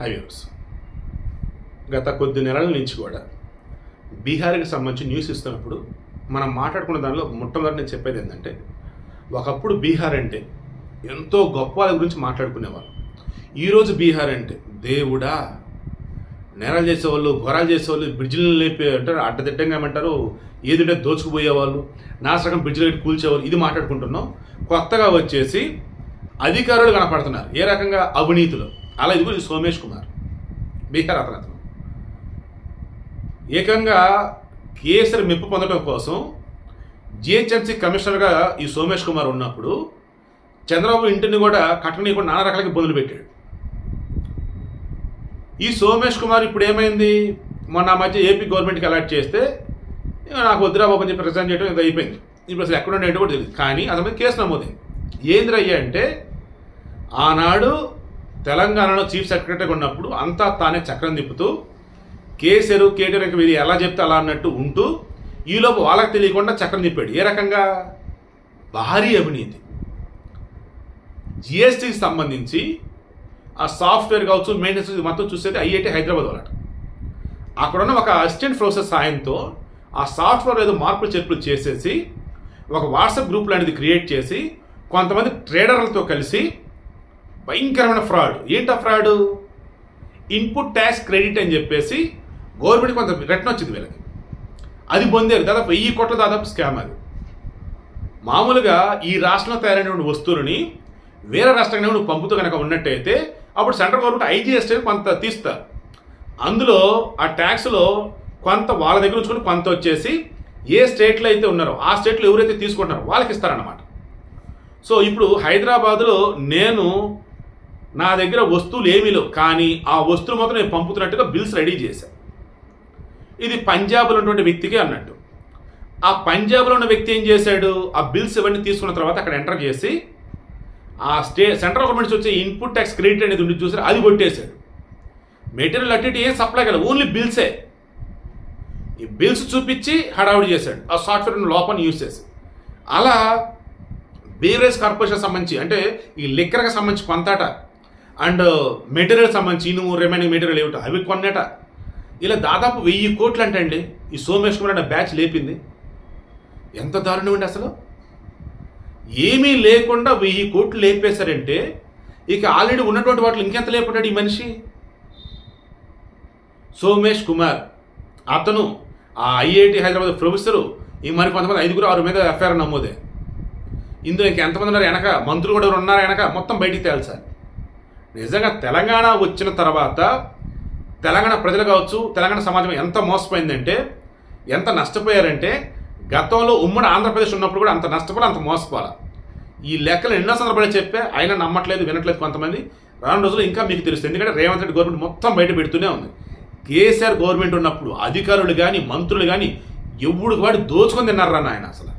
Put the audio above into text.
Highways. గత కొద్ది నెలల నుంచి కూడా బీహార్కి సంబంధించి న్యూస్ ఇస్తున్నప్పుడు మనం మాట్లాడుకున్న దానిలో మొట్టమొదటి నేను చెప్పేది ఏంటంటే ఒకప్పుడు బీహార్ అంటే ఎంతో గొప్ప వాళ్ళ గురించి మాట్లాడుకునేవారు ఈరోజు బీహార్ అంటే దేవుడా? నేరాలు చేసేవాళ్ళు ఘోరాలు చేసేవాళ్ళు బ్రిడ్జిలను లేపే అంటారు అడ్డదిడ్డంగా ఏమంటారు ఏదంటే దోచుకుపోయేవాళ్ళు నాశకం బ్రిడ్జిలు కూల్చేవాళ్ళు ఇది మాట్లాడుకుంటున్నాం. కొత్తగా వచ్చేసి అధికారులు కనపడుతున్నారు. ఏ రకంగా? అవినీతులు. అలా ఇది కూడా సోమేష్ కుమార్. బీహార్ అతను ఏకంగా కేసరి మెప్పు పొందడం కోసం జిహెచ్ఎంసీ కమిషనర్గా ఈ సోమేష్ కుమార్ ఉన్నప్పుడు చంద్రబాబు ఇంటిని కూడా కట్టనీయకుండా నానా రకాలకి ఇబ్బందులు పెట్టాడు. ఈ సోమేష్ కుమార్ ఇప్పుడు ఏమైంది? మొన్న మధ్య ఏపీ గవర్నమెంట్కి అలాట్ చేస్తే నాకు వద్దురా బాబు అని చెప్పి రిజైన్ చేయడం ఇది అయిపోయింది. ఇప్పుడు అసలు ఎక్కడ ఉండేటో కూడా తెలియదు కానీ అతని మీద కేసు నమోదైంది. ఏంద్ర అయ్యా అంటే ఆనాడు తెలంగాణలో చీఫ్ సెక్రటరీగా ఉన్నప్పుడు అంతా తానే చక్రం తిప్పుతూ కేసీఆర్ కేటీఆర్ వీరు ఎలా చెప్తే అలా అన్నట్టు ఉంటూ ఈలోపు వాళ్ళకి తెలియకుండా చక్రం తిప్పాడు. ఏ రకంగా? భారీ అవినీతి. జిఎస్టీకి సంబంధించి ఆ సాఫ్ట్వేర్ కావచ్చు మెయింటెనెన్స్ మొత్తం చూసేది ఐఐటి హైదరాబాద్ వాళ్ళట. అక్కడ ఉన్న ఒక అసిస్టెంట్ ప్రొఫెసర్ సాయంతో ఆ సాఫ్ట్వేర్ ఏదో మార్పులు చెప్పులు చేసేసి ఒక వాట్సాప్ గ్రూప్ లాంటిది క్రియేట్ చేసి కొంతమంది ట్రేడర్లతో కలిసి భయంకరమైన ఫ్రాడ్ ఏంటా ఫ్రాడ్ ఇన్పుట్ ట్యాక్స్ క్రెడిట్ అని చెప్పేసి గవర్నమెంట్ కొంత రిటర్న్ వచ్చింది వీళ్ళకి. అది పొందారు. దాదాపు వెయ్యి కోట్ల దాదాపు స్కామ్ అది. మామూలుగా ఈ రాష్ట్రంలో తయారైన వస్తువులని వేరే రాష్ట్రానికి నువ్వు పంపుతూ కనుక ఉన్నట్టయితే అప్పుడు సెంట్రల్ గవర్నమెంట్ ఐజీఎస్టీ కొంత తీస్తారు. అందులో ఆ ట్యాక్స్లో కొంత వాళ్ళ దగ్గర ఉంచుకొని కొంత వచ్చేసి ఏ స్టేట్లో అయితే ఉన్నారో ఆ స్టేట్లో ఎవరైతే తీసుకుంటున్నారో వాళ్ళకి ఇస్తారన్నమాట. సో ఇప్పుడు హైదరాబాద్లో నేను నా దగ్గర వస్తువులు ఏమీ లేవు కానీ ఆ వస్తువులు మొత్తం నేను పంపుతున్నట్టుగా బిల్స్ రెడీ చేశాను ఇది పంజాబ్లో ఉన్నటువంటి వ్యక్తికి అన్నట్టు. ఆ పంజాబ్లో ఉన్న వ్యక్తి ఏం చేశాడు? ఆ బిల్స్ ఇవన్నీ తీసుకున్న తర్వాత అక్కడ ఎంటర్ చేసి ఆ స్టే సెంట్రల్ గవర్నమెంట్ వచ్చే ఇన్పుట్ ట్యాక్స్ క్రెడిట్ అనేది ఉండి చూసారు అది కొట్టేశాడు. మెటీరియల్ అట్టి ఏం సప్లై కదా ఓన్లీ బిల్సే. ఈ బిల్స్ చూపించి హడావుడి చేశాడు ఆ సాఫ్ట్వేర్ లోపల యూజ్ చేసి. అలా బీవరేజ్ కార్పొరేషన్ సంబంధించి అంటే ఈ లిక్కర్కి సంబంధించి కొంతట అండ్ మెటీరియల్ సంబంధించి ఇనుము రిమైనింగ్ మెటీరియల్ ఏమిటో? అవి కొన్నట. ఇలా దాదాపు వెయ్యి కోట్లు అంటే అండి ఈ సోమేష్ కుమార్ అనే బ్యాచ్ లేపింది. ఎంత దారుణం అండి అసలు? ఏమీ లేకుండా వెయ్యి కోట్లు లేపేశారంటే ఇక ఆల్రెడీ ఉన్నటువంటి వాటిలో ఇంకెంత లేపుంటాడు ఈ మనిషి? సోమేష్ కుమార్. అతను ఆ ఐఐటి హైదరాబాద్ ప్రొఫెసరు ఈ మరి కొంతమంది ఐదుగురు ఆరు మీద ఎఫ్ఐఆర్ నమోదే. ఇందులో ఇంకెంతమంది ఉన్నారు వెనక? మంత్రులు కూడా ఎవరు ఉన్నారు వెనక? మొత్తం బయటికి తేల్చాలి. సార్ నిజంగా తెలంగాణ వచ్చిన తర్వాత తెలంగాణ ప్రజలు కావచ్చు తెలంగాణ సమాజం ఎంత మోసపోయిందంటే ఎంత నష్టపోయారంటే గతంలో ఉమ్మడి ఆంధ్రప్రదేశ్ ఉన్నప్పుడు కూడా అంత నష్టపోవాలి అంత మోసపోవాలి ఈ లెక్కలు ఎన్నో సందర్భాలు చెప్పే అయినా నమ్మట్లేదు వినట్లేదు కొంతమంది. రాను రోజులు ఇంకా మీకు తెలుస్తుంది. ఎందుకంటే రేవంత్ రెడ్డి గవర్నమెంట్ మొత్తం బయట పెడుతూనే ఉంది. కేసీఆర్ గవర్నమెంట్ ఉన్నప్పుడు అధికారులు కానీ మంత్రులు కానీ ఎవడు వాడు దోచుకొని తిన్నారా ఆయన అసలు?